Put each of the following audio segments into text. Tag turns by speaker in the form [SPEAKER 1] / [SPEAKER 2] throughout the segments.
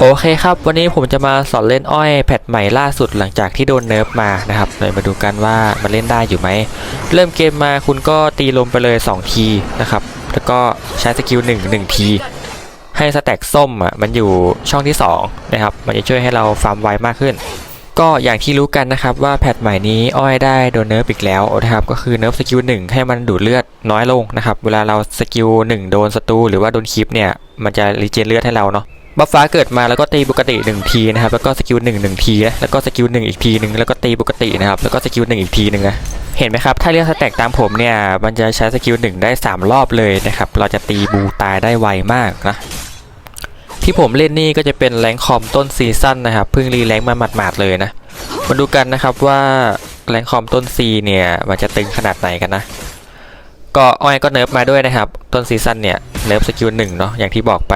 [SPEAKER 1] โอเคครับ วันนี้ผมจะมาสอนเล่นอ้อยแพทใหม่ล่าสุดหลังจากที่โดนเนิร์ฟมานะครับเลยมาดูกันว่ามันเล่นได้อยู่ไหม เริ่มเกมมาคุณก็ตีลมไปเลย 2 ทีนะครับ แล้วก็ใช้สกิล1 1 ที ให้สแต็กส้มอะมันอยู่ช่องที่ 2 นะครับ มันจะช่วยให้เราฟาร์มไวมากขึ้น ก็อย่างที่รู้กันนะครับว่าแพทใหม่นี้อ้อยได้โดนเนิร์ฟอีกแล้วนะครับก็คือเนิร์ฟสกิล1ให้มันดูดเลือดน้อยลงนะครับเวลาเราสกิล1โดนศัตรูหรือว่าโดนคลิปเนี่ยมันจะรีเจนเลือดให้เราเนาะ บัฟฟ้าเกิดมาแล้วก็ตีปกติ1ทีนะครับแล้วก็สกิล1 1ทีนะแล้วก็สกิล1อีกทีหนึ่งแล้วก็ตีปกตินะครับแล้วก็สกิล1อีกทีหนึ่งนะเห็นไหมครับ ถ้าเลือกสแต็กตามผมเนี่ย มันจะใช้สกิล1ได้ 3 รอบเลยนะครับ เราจะตีบูตายได้ไวมากนะ ที่ผมเล่นนี่ก็จะเป็นแรงคอมต้นซีซั่นนะครับ เพิ่งรีแรงมาหมาดๆเลยนะ มาดูกันนะครับว่าแรงคอมต้นซีเนี่ย มันจะตึงขนาดไหนกันนะ ก็อ้อยก็เนิร์ฟมาด้วยนะครับ ต้นซีซั่นเนี่ย เนิร์ฟสกิล1เนาะ อย่างที่บอกไป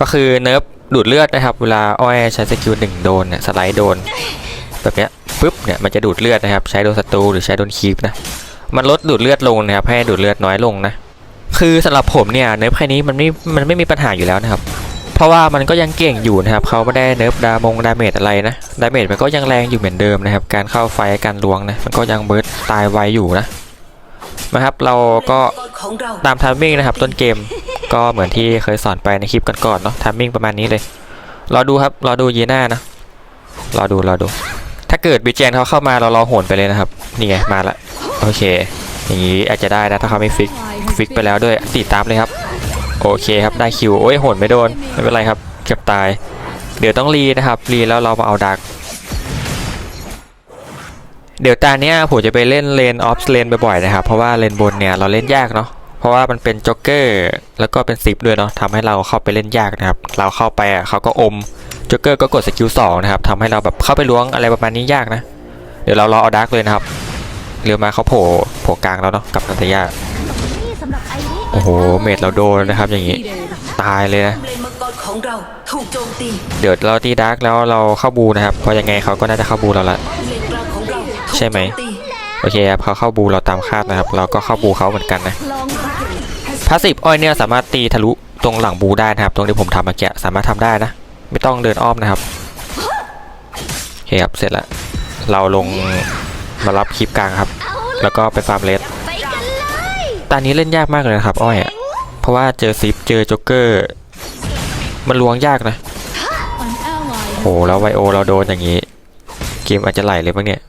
[SPEAKER 1] ก็คือเนิร์ฟดูดเลือดนะครับ เวลาอ้อยใช้สกิลหนึ่งโดนเนี่ยสไลด์โดน แบบเนี้ยปุ๊บเนี่ยมันจะดูดเลือดนะครับ ใช้โดนศัตรูหรือใช้โดนคีปนะมันลดดูดเลือดลงนะครับให้ดูดเลือดน้อยลงนะคือสำหรับผมเนี่ยเนิร์ฟแค่นี้มันไม่มันไม่มีปัญหาอยู่แล้วนะครับ เพราะว่ามันก็ยังเก่งอยู่นะครับเขาไม่ได้เนิร์ฟดามงดาเมจอะไรนะดาเมจมันก็ยังแรงอยู่เหมือนเดิมนะครับ การเข้าไฟการลวงนะมันก็ยังเบิร์ดตายไวอยู่นะ นะครับ เราก็ตามทามมิ่งนะครับ ต้นเกมก็เหมือนที่เคยสอนไปในคลิปก่อนๆเนาะทามมิ่งประมาณนี้เลยรอดูครับรอดูยีน่านะรอดูรอดู ถ้าเกิดบีเจนเขาเข้ามาเรารอโหนไปเลยนะครับนี่ไงมาละโอเค อย่างนี้อาจจะได้นะถ้าเขาไม่ฟิกฟิกไปแล้วด้วยติดตามเลยครับโอเคครับได้คิวโอ้ยโหนไม่โดนไม่เป็นไรครับเกือบตาย เดี๋ยวต้องรีนะครับรีแล้วเรามาเอาดัก เดี๋ยวตาเนี้ยผมจะไปเล่นเลนออฟเลนบ่อยๆนะครับ เพราะว่าเลนบนเนี่ยเราเล่นยากเนาะเพราะว่ามันเป็นจ็อกเกอร์แล้วก็เป็นซิปด้วยเนาะทำให้เราเข้าไปเล่นยากนะครับ เราเข้าไปอะเขาก็อมจ็อกเกอร์ก็กดสกิลสองนะครับทำให้เราแบบเข้าไปล้วงอะไรประมาณนี้ยากนะ เดี๋ยวเรารอเอาดักเลยนะครับเรือมาเขาโผล่โผล่กลางแล้วเนาะกับนันตยาโอ้โหเมดเราโดนนะครับอย่างงี้ตายเลยนะ
[SPEAKER 2] เดี๋
[SPEAKER 1] ยวเราตีดักแล้วเราเข้าบูนะครับเพราะยังไงเขาก็น่าจะเข้าบูเราละ ช่ไหม
[SPEAKER 2] โจตี
[SPEAKER 1] โอเคครับเขาเข้าบูเราตามคาดนะครับ เราก็เข้าบูเขาเหมือนกันนะพาสซีฟอ้อยเนี่ยสามารถตีทะลุตรงหลังบูได้นะครับ ตรงที่ผมทำเมื่อกี้สามารถทำได้นะ ไม่ต้องเดินอ้อมนะครับโอเคครับเสร็จแล้วเราลงมารับคลิปกลางครับ แล้วก็ไปฟาร์มเลสตอนนี้เล่นยากมากเลยนะครับอ้อยอะเพราะว่าเจอซิปเจอจ็อกเกอร์มันล้วงยากนะโหแล้วไวโอเราโดนอย่างนี้ เกมอาจจะไหลเลยบ้างเนี่ย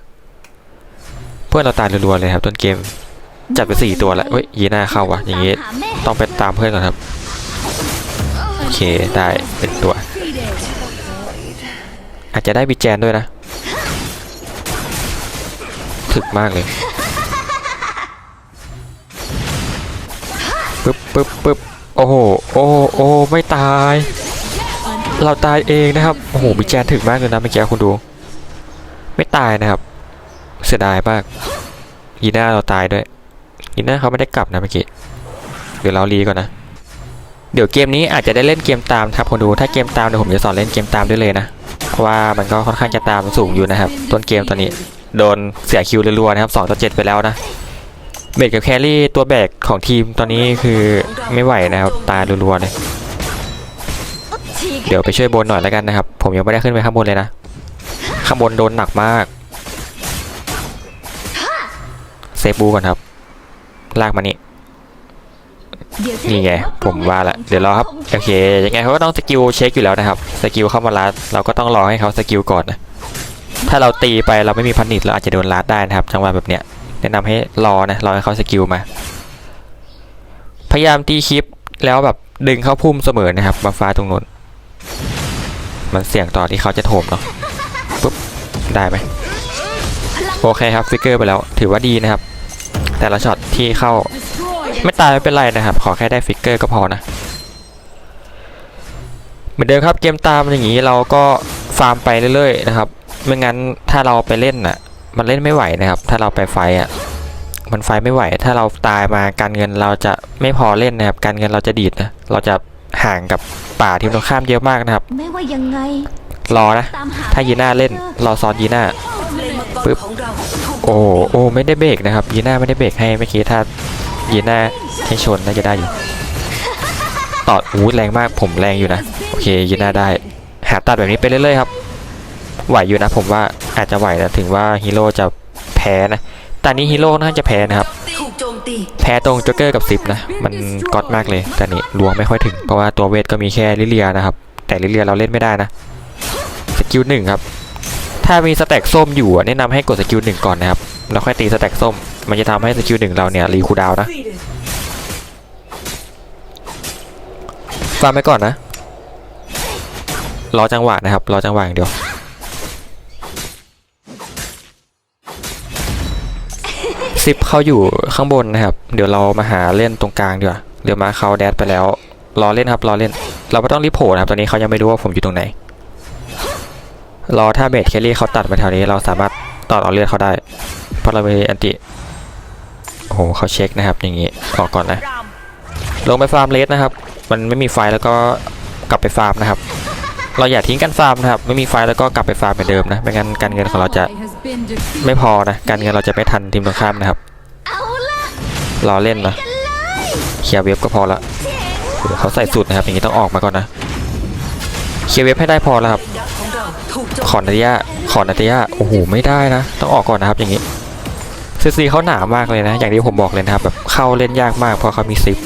[SPEAKER 1] เพื่อนเราตายรัวๆเลยครับต้นเกมจัดไปสี่ตัวแล้วเว้ยยีน่าเข้าวะอย่างงี้ต้องไปตามเพื่อนก่อนครับโอเคได้เป็นตัว อาจจะได้บีแจนด้วยนะถึกมากเลยปึ๊บปึ๊บปึ๊บโอ้โหโอ้โหโอ้โหไม่ตาย เราตายเองนะครับโอ้โหบีแจนถึกมากเลยนะเมื่อกี้คุณดู ไม่ตายนะครับเสียดายมากยีน่าเราตายด้วยยีน่าเขาไม่ได้กลับนะเมื่อกี้เดี๋ยวเรารีก่อนนะ เดี๋ยวเกมนี้อาจจะได้เล่นเกมตามครับคนดูถ้าเกมตามเดี๋ยวผมจะสอนเล่นเกมตามด้วยเลยนะ เพราะว่ามันก็ค่อนข้างจะตามสูงอยู่นะครับ ต้นเกมตอนนี้ โดนเสียคิวรัวๆนะครับ2ต่อ7ไปแล้วนะเบดกับแครี่ตัวแบกของทีมตอนนี้คือไม่ไหวนะครับตายรัวๆเลยเดี๋ยวไปช่วยบนหน่อยแล้วกันนะครับ ผมยังไม่ได้ขึ้นไปข้างบนเลยนะ ข้างบนโดนหนักมาก เซฟบูก่อนครับ ลากมานี่นี่ไง ผมว่าละเดี๋ยวรอครับ โอเค ยังไงเขาก็ต้องสกิลเช็คอยู่แล้วนะครับ สกิลเข้ามาลัด เราก็ต้องรอให้เขาสกิลก่อนนะ ถ้าเราตีไปเราไม่มีพันนิตเราอาจจะโดนลัดได้นะครับ จังหวะแบบเนี้ย แนะนำให้รอนะ รอให้เขาสกิลมา พยายามตีคลิปแล้วแบบดึงเข้าพุ่มเสมอนะครับมาฟ้าตรงนู้น มันเสี่ยงต่อที่เขาจะโถมเนาะ ปุ๊บ ได้ไหมโอเคครับฟิกเกอร์ไปแล้ว ถือว่าดีนะครับ แต่ละช็อตที่เข้า ไม่ตายไม่เป็นไรนะครับ ขอแค่ได้ฟิกเกอร์ก็พอนะ เหมือนเดิมครับเกมตามอย่างนี้เราก็ฟาร์มไปเรื่อยๆนะครับไม่งั้นถ้าเราไปเล่นน่ะ มันเล่นไม่ไหวนะครับ ถ้าเราไปไฟอะมันไฟไม่ไหว ถ้าเราตายมาการเงินเราจะไม่พอเล่นนะครับ การเงินเราจะดีดนะ เราจะห่างกับป่าทีมตรงข้ามเยอะมากนะครับ
[SPEAKER 3] ไม่ว่ายังไง
[SPEAKER 1] รอนะ
[SPEAKER 3] ตามหา
[SPEAKER 1] ถ้ายีน่าเล่น รอซ้อนยีน่า
[SPEAKER 2] เลนมังก
[SPEAKER 1] ปึ๊
[SPEAKER 2] ร
[SPEAKER 1] บ
[SPEAKER 2] ของเราถูก
[SPEAKER 1] โอ้โอ้ไม่ได้เบรกนะครับยีน่าไม่ได้เบรกให้เมื่อกี้ถ้ายีน่าให้ชนน่าจะได้อยู่ต่ออู้แรงมากผมแรงอยู่นะโอเคยืนหน้าได้ หาตัดแบบนี้ไปเรื่อยๆครับไหวอยู่นะ ผมว่าอาจจะไหวนะถึงว่าฮีโร่จะแพ้นะแต่นี้ฮีโร่น่าจะแพ้นะครับ
[SPEAKER 2] ถูกโจมตี
[SPEAKER 1] แพ้ตรงโจ็กเกอร์กับซิปนะ มันก๊อตมากเลยแต่นี่ลวงไม่ค่อยถึงเพราะว่าตัวเวทก็มีแค่ลิเลียนะครับ แต่ลิเลียเราเล่นไม่ได้นะสกิลหนึ่งครับ ถ้ามีสแต็กส้มอยู่แนะนำให้กดสกิลหนึ่งก่อนนะครับแล้วค่อยตีสแต็กส้ม มันจะทำให้สกิลหนึ่งเราเนี่ยรีคูดาวน์นะฟังไปก่อนนะรอจังหวะนะครับรอจังหวะอย่างเดียวซิปเขาอยู่ข้างบนนะครับ เดี๋ยวเรามาหาเล่นตรงกลางดีกว่าเดี๋ยวมาเขาแดดไปแล้วรอเล่นครับรอเล่น เราไม่ต้องรีบโผล่นะครับตอนนี้เขายังไม่รู้ว่าผมอยู่ตรงไหน รอถ้าเบสแคลรี่เขาตัดมาแถวนี้เราสามารถต่อเอาเลือดเขาได้ เพราะเรามีแอนติโอ้โหเขาเช็คนะครับอย่างนี้ออกก่อนนะ ลงไปฟาร์มเลสนะครับ มันไม่มีไฟแล้วก็กลับไปฟาร์มนะครับ เราอย่าทิ้งกันฟาร์มนะครับ ไม่มีไฟแล้วก็กลับไปฟาร์มเหมือนเดิมนะไม่งั้นการเงินของเราจะไม่พอนะการเงินเราจะไม่ทันทีมตรงข้ามนะครับรอเล่นนะเคลียร์เว็บก็พอละเดี๋ยวเขาใส่สุดนะครับอย่างนี้ต้องออกมาก่อนนะเคลียร์เว็บให้ได้พอแล้วครับ
[SPEAKER 2] ขอ
[SPEAKER 1] นาติยาขอนาติยาโอ้โหไม่ได้นะ ต้องออกก่อนนะครับอย่างนี้ซีซีเขาหนามากเลยนะ อย่างที่ผมบอกเลยนะครับแบบเข้าเล่นยากมากเพราะเขามีซิป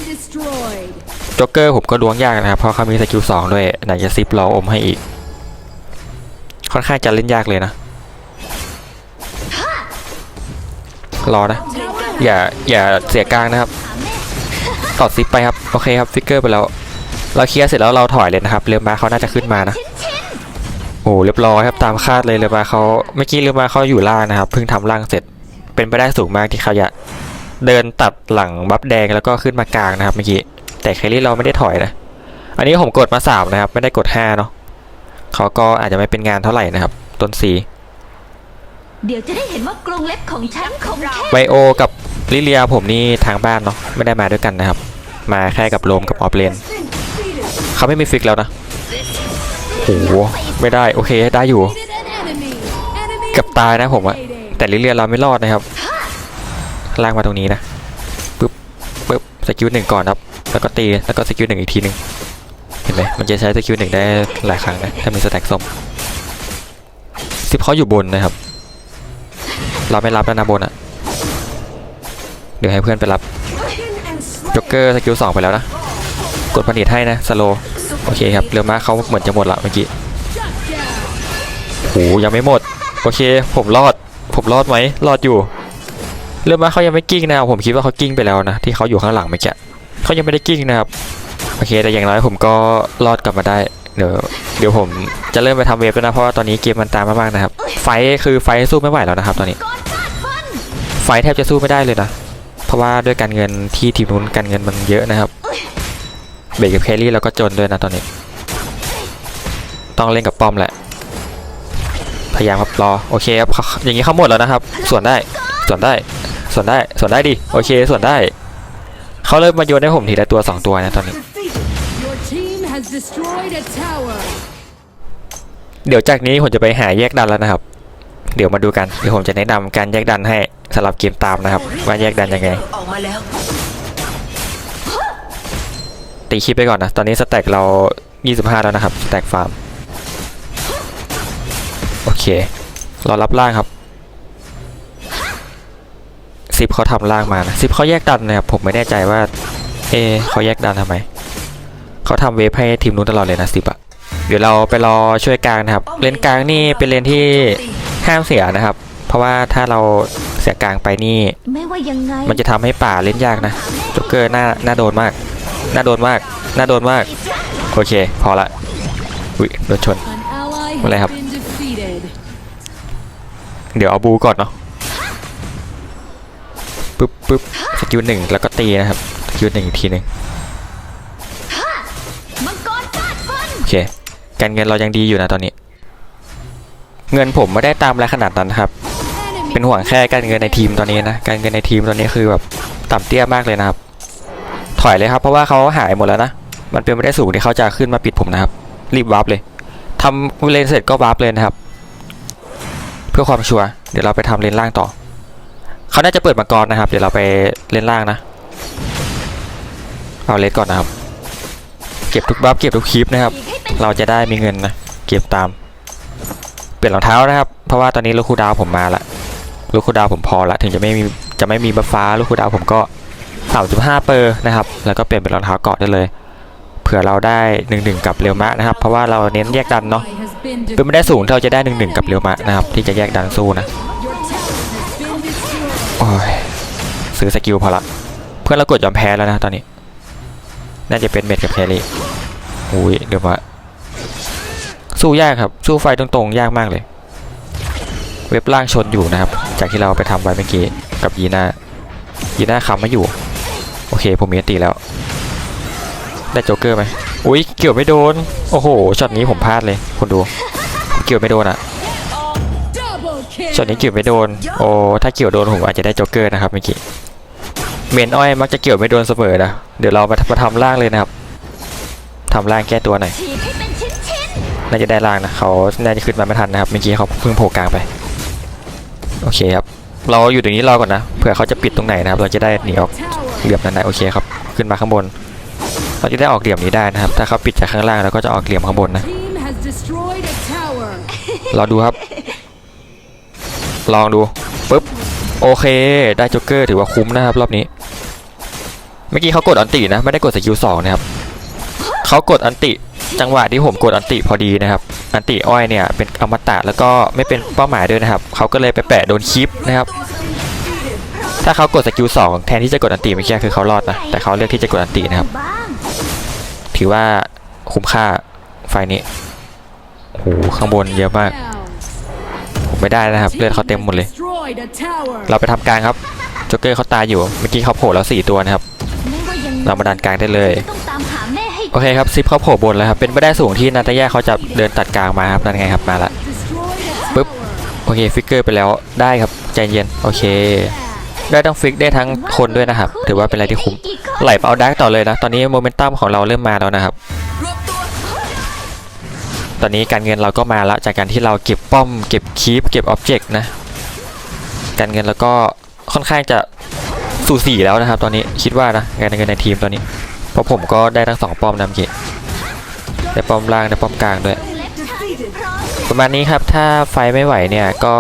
[SPEAKER 1] จ็อกเกอร์ผมก็ล้วงยากนะครับเพราะเขามีสกิลสองด้วยไหนจะซิปรออมให้อีก ค่อนข้างจะเล่นยากเลยนะ รอนะ อย่าอย่าเสียกลางนะครับต่อซิปไปครับ โอเคครับฟิกเกอร์ไปแล้ว เราเคลียร์เสร็จแล้วเราถอยเลยนะครับ เรือมาเขาน่าจะขึ้นมานะ โอ้เรียบร้อยครับตามคาดเลยเรือมาเขาเมื่อกี้เรือมาเขาอยู่ล่างนะครับเพิ่งทำล่างเสร็จเป็นไปได้สูงมากที่เขาจะเดินตัดหลังบัฟแดงแล้วก็ขึ้นมากลางนะครับเมื่อกี้แต่แคลรี่เราไม่ได้ถอยนะอันนี้ผมกดมาสามนะครับไม่ได้กดห้าเนาะเขาก็อาจจะไม่เป็นงานเท่าไหร่นะครับ ต้นสี
[SPEAKER 3] เดี๋ยวจะได้เห็นว่ากรงเล็บของฉันคงแค่
[SPEAKER 1] ไวโอกับลิเลียผมนี่ทางบ้านเนาะไม่ได้มาด้วยกันนะครับ มาแค่กับโรมกับออฟเลนเขาไม่มีฟิกแล้วนะโอ้โหไม่ได้โอเคได้อยู่กับตายนะผมอะแต่ลิเลียเราไม่รอดนะครับลากมาตรงนี้นะปึ๊บปึ๊บสกิลหนึ่งก่อนครับ แล้วก็ตีแล้วก็สกิลหนึ่งอีกทีหนึ่งเห็นไหมมันจะใช้สกิลหนึ่งได้หลายครั้งนะถ้ามีสแต็กส้มซิปเขาอยู่บนนะครับ เราไม่รับแล้วนะบนอะเดี๋ยวให้เพื่อนไปรับจ็อกเกอร์สกิลสองไปแล้วนะ กดผลิตให้นะสโล โอเคครับ เรือม้าเขาเหมือนจะหมดละเมื่อกี้โอ้ยังไม่หมด โอเค ผมรอด ผมรอดไหมรอดอยู่ เรือม้าเขายังไม่กิ้งนะผมคิดว่าเขากิ้งไปแล้วนะที่เขาอยู่ข้างหลังเมื่อกี้เขายังไม่ได้กิ้งนะครับโอเค แต่อย่างน้อยผมก็รอดกลับมาได้เดี๋ยวเดี๋ยวผมจะเริ่มไปทำเวฟแล้วนะเพราะว่าตอนนี้เกมมันตามมากๆนะครับ ไฟคือไฟสู้ไม่ไหวแล้วนะครับ ตอนนี้ ไฟแทบจะสู้ไม่ได้เลยนะเพราะว่าด้วยการเงินที่ทีมนู้นการเงินมันเยอะนะครับ เบรกกับแครี่เราก็จนด้วยนะตอนนี้ ต้องเล่นกับป้อมแหละ พยายามครับรอโอเคครับอย่างนี้เขาหมดแล้วนะครับ ส่วนได้ส่วนได้ส่วนได้ส่วนได้ดิโอเคส่วนได้เขาเริ่มมาโยนให้ผมทีละตัวสองตัวนะตอนนี้ เดี๋ยวจากนี้ผมจะไปหาแยกดันแล้วนะครับ เดี๋ยวมาดูกันเดี๋ยวผมจะแนะนำการแยกดันให้สำหรับเกมตามนะครับ ว่าแยกดันยังไง ตีคลิปไปก่อนนะ ตอนนี้สแต็กเรา 25 แล้วนะครับ สแต็กฟาร์ม โอเค เรารับล่างครับซิปเขาทำล่างมานะซิปเขาแยกดันนะครับ ผมไม่แน่ใจว่า เอะเขาแยกดันทำไม เขาทำเวฟให้ทีมนู้นตลอดเลยนะซิปอะเดี๋ยวเราไปรอช่วยกลางนะครับ เลนกลางนี่เป็นเลนที่ห้ามเสียนะครับ เพราะว่าถ้าเราเสียกลางไปนี่
[SPEAKER 3] ไม่ว่ายังไง
[SPEAKER 1] มันจะทำให้ป่าเล่นยากนะจ็อกเกอร์หน้าหน้าโดนมากห น้าโดนมากน้าโดนมาก โอเค พอละอุ้ยโดนชน
[SPEAKER 4] An ally has
[SPEAKER 1] What I have?
[SPEAKER 4] been defeated.
[SPEAKER 1] เดี๋ยวเอาบูก่อนเนาะปึ๊บปึ๊บสกิลหนึ่งแล้วก็ตีนะครับสกิลหนึ่งอีกทีหนึ่งโอเค การเงินเรายังดีอยู่นะตอนนี้ เงินผมไม่ได้ตามอะไรขนาดนั้นครับ เป็นห่วงแค่การเงินในทีมตอนนี้นะ การเงินในทีมตอนนี้คือแบบต่ำเตี้ยมากเลยนะครับ อยเลยครับ เพราะว่าเขาหายหมดแล้วนะ มันเป็นไม่ได้สูงที่เขาจะขึ้นมาปิดผมนะครับ รีบวาร์ปเลยทำเลนเสร็จก็วาร์ปเลยนะครับ เพื่อความชัวร์เดี๋ยวเราไปทำเลนล่างต่อ เขาน่าจะเปิดมังกรนะครับ เดี๋ยวเราไปเลนล่างนะ เอาเลนก่อนนะครับ เก็บทุกบัฟเก็บทุกคลิปนะครับ เราจะได้มีเงินนะ เก็บตาม เปลี่ยนรองเท้านะครับ เพราะว่าตอนนี้ลูกคูดาวผมมาละลูกคูดาวผมพอละถึงจะไม่มีจะไม่มีบัฟฟ้าลูกคูดาวผมก็ 35 เปอร์นะครับ แล้วก็เปลี่ยนเป็นรองเท้าเกาะได้เลย เผื่อเราได้หนึ่งหนึ่งกับเรียวมะนะครับ เพราะว่าเราเน้นแยกดันเนาะ เป็นไม่ได้สูงที่เราจะได้หนึ่งหนึ่งกับเรียวมะนะครับ ที่จะแยกดันสู้นะ โอ้ย ซื้อสกิลพอละ เพื่อนเรากดยอมแพ้แล้วนะตอนนี้ น่าจะเป็นเม็ดกับแครี่อุ้ยเดี๋ยวมาสู้ยากครับ สู้ไฟตรงๆ ยากมากเลย เว็บล่างชนอยู่นะครับ จากที่เราไปทำไว้เมื่อกี้กับยีน่ายีน่าคำไม่อยู่ อเคผมมีตีแล้ว ได้โจ๊กเกอร์ไหมอุ้ยเกี่ยวไม่โดน โอ้โหช็อตนี้ผมพลาดเลยคนดู เกี่ยวไม่โดนอะช็อตนี้เกี่ยวไม่โดน โอ้ถ้าเกี่ยวโดนผมอาจจะได้โจ๊กเกอร์นะครับเมื่อกี้เมนอ้อยมักจะเกี่ยวไม่โดนเสมอนะเดี๋ยวเรามามาทำล่างเลยนะครับทำล่างแก้ตัวหน่อย
[SPEAKER 3] น่า
[SPEAKER 1] จะได้ล่างนะเขาน่าจะขึ้นมาไม่ทันนะครับเมื่อกี้เขาเพิ่งโผล่กลางไปโอเคครับ เราอยู่ตรงนี้รอก่อนนะเผื่อเขาจะปิดตรงไหนนะครับ เราจะได้หนีออก เหลี่ยมนั้นได้โอเคครับ ขึ้นมาข้างบน เราจะได้ออกเหลี่ยมนี้ได้นะครับ ถ้าเขาปิดจากข้างล่างเราก็จะออกเหลี่ยมข้างบนนะ
[SPEAKER 4] Team has destroyed a tower.
[SPEAKER 1] รอดูครับ ลองดูปุ๊บโอเค ได้โจ๊กเกอร์ถือว่าคุ้มนะครับรอบนี้ เมื่อกี้เขากดอันตินะ ไม่ได้กดสกิลสองนะครับเขากดอันติจังหวะที่ผมกดอันติพอดีนะครับ อันติอ้อยเนี่ยเป็นอมตะแล้วก็ไม่เป็นเป้าหมายด้วยนะครับ เขาก็เลยไปแปะโดนคลิปนะครับ ถ้าเขากดสกิลสองแทนที่จะกดอันติเมื่อกี้คือเขารอดนะแต่เขาเลือกที่จะกดอันตินะครับ ถือว่าคุ้มค่าไฟนี้โอ้โหข้างบนเยอะมาก ผมไม่ได้นะครับ เลือดเขาเต็มหมดเลย เราไปทำกลางครับโจ๊กเกอร์เขาตายอยู่เมื่อกี้เขาโผล่แล้วสี่ตัวนะครับ เรามาดันกลางได้เลยโอเคครับซิปเขาโผล่บนแล้วครับเป็นไปได้สูงที่นาตาแย่าเขาจะเดินตัดกลางมาครับนั่นไงครับมาละ
[SPEAKER 4] Destroyed a
[SPEAKER 1] Boop.
[SPEAKER 4] tower.
[SPEAKER 1] โอเคฟิกเกอร์ไปแล้วได้ครับใจเย็นโอเค ได้ทั้งฟิกได้ทั้งคนด้วยนะครับ ถือว่าเป็นอะไรที่คุ้มไหลไปเอาดักต่อเลยนะ ตอนนี้โมเมนตัมของเราเริ่มมาแล้วนะครับ
[SPEAKER 2] ต
[SPEAKER 1] อนนี้การเงินเราก็มาแล้วจากการที่เราเก็บป้อม เก็บคีปเก็บอ็อบเจกต์นะ การเงินแล้วก็ค่อนข้างจะสู่สี่แล้วนะครับ ตอนนี้คิดว่านะการเงินในทีมตอนนี้ เพราะผมก็ได้ทั้งสองป้อมนะเมื่อกี้ได้ป้อมล่างได้ป้อมกลางด้วยประมาณนี้ครับถ้าไฟไม่ไหวเนี่ยก็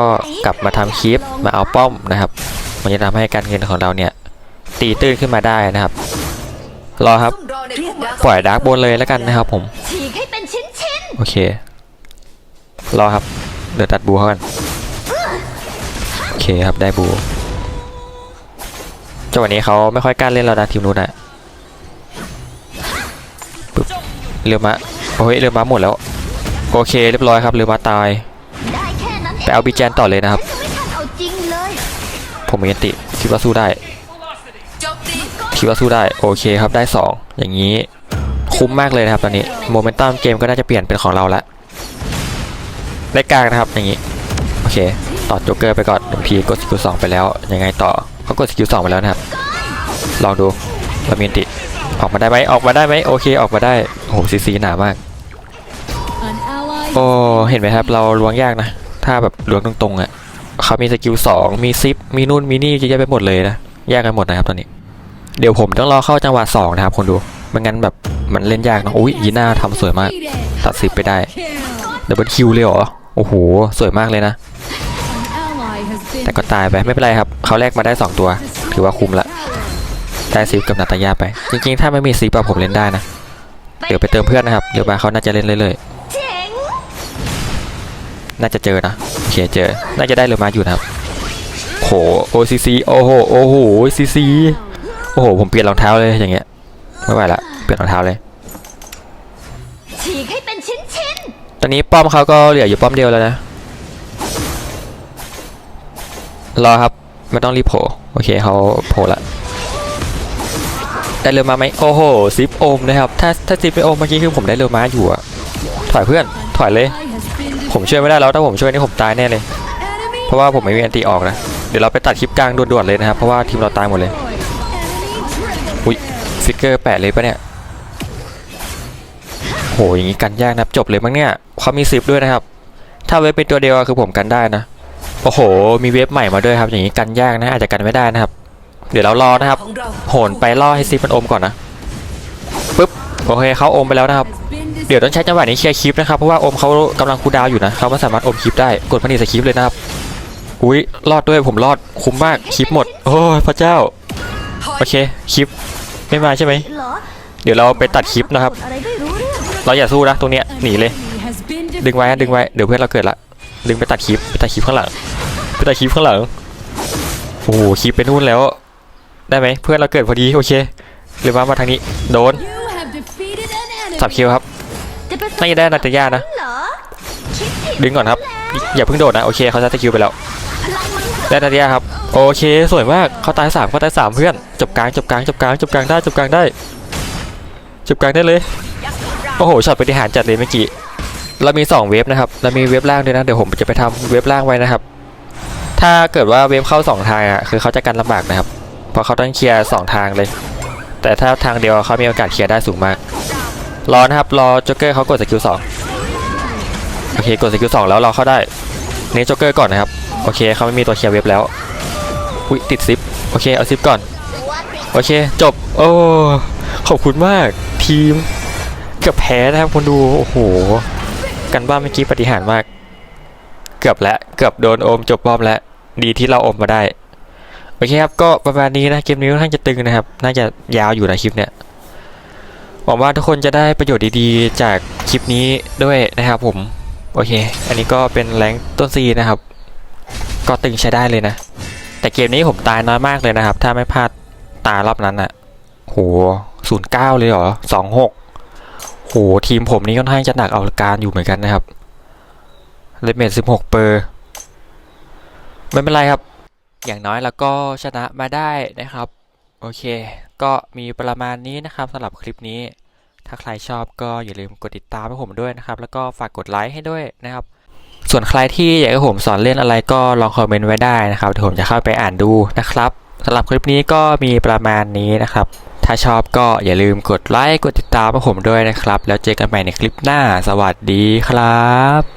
[SPEAKER 1] กลับมาทำคลิปมาเอาป้อมนะครับ มันจะทำให้การเงินของเราเนี่ย ตีตื้นขึ้นมาได้นะครับ รอครับ
[SPEAKER 2] ซุ่มรอในพุ่มไม้
[SPEAKER 1] ปล่อยดาร์กบนเลยแล้วกันนะครับผม
[SPEAKER 3] ฉีกให้เป็นชิ้นชิ้น
[SPEAKER 1] โอเค รอครับ เดี๋ยวตัดบูเขากัน โอเคครับได้บูจังหวะนี้เขาไม่ค่อยกล้าเล่นแล้วนะทีมนู้นอะปึ๊บเรือมาโอ้ยเรือมาหมดแล้ว โอเคเรียบร้อยครับเรือมาตาย
[SPEAKER 3] ได้แค่นั้นเอง
[SPEAKER 1] ไปเอาบีแจนต่อเลยนะครับ ผมมีอันติคิดว่าสู้ได้คิดว่าสู้ได้โอเคครับได้สองอย่างนี้คุ้มมากเลยนะครับตอนนี้โมเมนตัมเกมก็น่าจะเปลี่ยนเป็นของเราละได้กลางนะครับอย่างนี้โอเคต่อโจ๊กเกอร์ไปก่อนหนึ่งทีกดสกิลสองไปแล้วยังไงต่อเขากดสกิลสองไปแล้วนะครับ ลองดูเรามีนติออกมาได้ไหมออกมาได้ไหมโอเคออกมาได้โอ้โหซีซีหนามากโอ้เห็นไหมครับเราล้วงยากนะ ถ้าแบบล้วงตรงๆอะ เขามีสกิลสองมีซิป มีนู่น มีนี่เยอะแยะไปหมดเลยนะ แยกกันหมดนะครับตอนนี้ เดี๋ยวผมต้องรอเข้าจังหวะสองนะครับคนดูไม่งั้นแบบมันเล่นยากนะอุ้ยยีน่าทำสวยมาก ตัดซิปไปได้ดับเบิลคิวเลยเหรอ โอ้โห สวยมากเลยนะ แต่ก็ตายไปไม่เป็นไรครับ เขาแลกมาได้ 2 ตัว ถือว่าคุ้มละได้ซิปกับนาตายาไป จริงๆ ถ้าไม่มีซิปอะผมเล่นได้นะ เดี๋ยวไปเติมเพื่อนนะครับ เดี๋ยวมาเขาน่าจะเล่นเรื่อยๆ น่าจะเจอนะ เคเจอ น่าจะได้เรือมาอยู่นะครับโหโอซีซีโอ้โหโอ้โหซีซีโอ้โหผมเปลี่ยนรองเท้าเลยอย่างเงี้ยไม่ไหวละเปลี่ยนรองเท้าเลย
[SPEAKER 3] ฉีกให้เป็นชิ้นชิ้น
[SPEAKER 1] ตอนนี้ป้อมเขาก็เหลืออยู่ป้อมเดียวแล้วนะรอครับไม่ต้องรีบโผล่โอเคเขาโผล่ละได้เรือมาไหมโอ้โหซิปโอมนะครับถ้าถ้าซิปไปโอมเมื่อกี้คือผมได้เรือมาอยู่อะถอยเพื่อนถอยเลย
[SPEAKER 4] ally has been
[SPEAKER 1] ผมช่วยไม่ได้แล้วถ้าผมช่วยนี่ผมตายแน่เลย เพราะว่าผมไม่มีอันตีออกนะ เดี๋ยวเราไปตัดคลิปกลางด่วนๆเลยนะครับ เพราะว่าทีมเราตายหมดเลย อุ้ยฟิกเกอร์แปะเลยปะเนี่ยโหอย่างนี้กันยากนะจบเลยมั้งเนี่ยเขามีซิปด้วยนะครับ ถ้าเว็บเป็นตัวเดียวคือผมกันได้นะ โอ้โห มีเว็บใหม่มาด้วยครับ อย่างนี้กันยากนะอาจจะกันไม่ได้นะครับ เดี๋ยวเรารอนะครับ โหนไปล่อให้ซิปมันอมก่อนนะปึ๊บโอเคเขาอมไปแล้วนะครับ เดี๋ยวต้องใช้จังหวะนี้เคลียร์คลิปนะครับเพราะว่าอมเขากำลังคูดาวอยู่นะเขาไม่สามารถอมคลิปได้กดพันิสคลิปเลยนะครับอุ้ยรอดด้วยผมรอดคุ้มมากคลิปหมด โอ้ยพระเจ้าโอเคคลิปไม่มาใช่ไหม
[SPEAKER 3] เดี๋
[SPEAKER 1] ยวเราไปตัดคลิปนะครับ
[SPEAKER 3] เรา
[SPEAKER 1] อย่าสู้นะตรงเนี้ยหนีเลย ดึงไว้ดึงไว้เดี๋ยวเพื่อนเราเกิดละดึงไปตัดคลิปไปตัดคลิปข้างหลังไปตัดคลิปข้างหลังโอ้โหคลิปไปนู่นแล้ว ได้ไหมเพื่อนเราเกิดพอดีโอเคหรือว่ามาทางนี้โดนสับคิวครับ
[SPEAKER 3] น่า
[SPEAKER 1] จะได้นาตยานะ
[SPEAKER 3] ดึ
[SPEAKER 1] งก่อนครับ อย่าเพิ่งโดดนะ โอเคเขาจะตะคิวไปแล้ว ได้นาตยาครับ โอเค สวยมากเขาตายสามเขาตายสามเพื่อน จบกลาง จบกลาง จบกลาง จบกลางได้ จบกลางได้ จบกลางได้เลย โอ้โห ช็อตปฏิหารจัดเลยเมื่อกี้ เรามีสองเวฟนะครับ เรามีเวฟล่างด้วยนะ เดี๋ยวผมจะไปทำเวฟล่างไว้นะครับ ถ้าเกิดว่าเวฟเข้าสองทางอะ คือเขาจะกันลำบากนะครับ เพราะเขาต้องเคลียร์สองทางเลย แต่ถ้าทางเดียวเขามีโอกาสเคลียร์ได้สูงมาก รอนะครับ รอโจ๊กเกอร์เขากดสกิลสองโอเค กดสกิลสองแล้วเราเข้าได้ เนโจ๊กเกอร์ก่อนนะครับ โอเคเขาไม่มีตัวเคลียร์เว็บแล้ว อุ้ยติดซิป โอเค เอาซิปก่อน โอเค จบ โอ้ ขอบคุณมาก ทีม เกือบแพ้นะครับคนดู โอ้โห กันบ้านเมื่อกี้ปฏิหารมาก เกือบแล้ว เกือบโดนโอมจบบอมแล้ว ดีที่เราอมมาได้ โอเคครับ ก็ประมาณนี้นะ เกมนี้ค่อนข้างจะตึงนะครับ น่าจะยาวอยู่นะคลิปเนี้ย หวังว่าทุกคนจะได้ประโยชน์ดีๆ จากคลิปนี้ด้วยนะครับผม โอเค อันนี้ก็เป็นแรงต้นซีนะครับ ก็ตึงใช้ได้เลยนะ แต่เกมนี้ผมตายน้อยมากเลยนะครับ ถ้าไม่พลาดตารอบนั้นอะโหศูนย์เก้าเลยเหรอสองหกโหทีมผมนี่ค่อนข้างจะหนักเอาการอยู่เหมือนกันนะครับเลเมทสิบหกเปอร์ไม่เป็นไรครับ อย่างน้อยเราก็ชนะมาได้นะครับ โอเค ก็มีประมาณนี้นะครับสำหรับคลิปนี้ ถ้าใครชอบก็อย่าลืมกดติดตามให้ผมด้วยนะครับ แล้วก็ฝากกดไลค์ให้ด้วยนะครับ ส่วนใครที่อยากให้ผมสอนเล่นอะไรก็ลองคอมเมนต์ไว้ได้นะครับเดี๋ยวผมจะเข้าไปอ่านดูนะครับสำหรับคลิปนี้ก็มีประมาณนี้นะครับ ถ้าชอบก็อย่าลืมกดไลค์ กดติดตามให้ผมด้วยนะครับ แล้วเจอกันใหม่ในคลิปหน้า สวัสดีครับ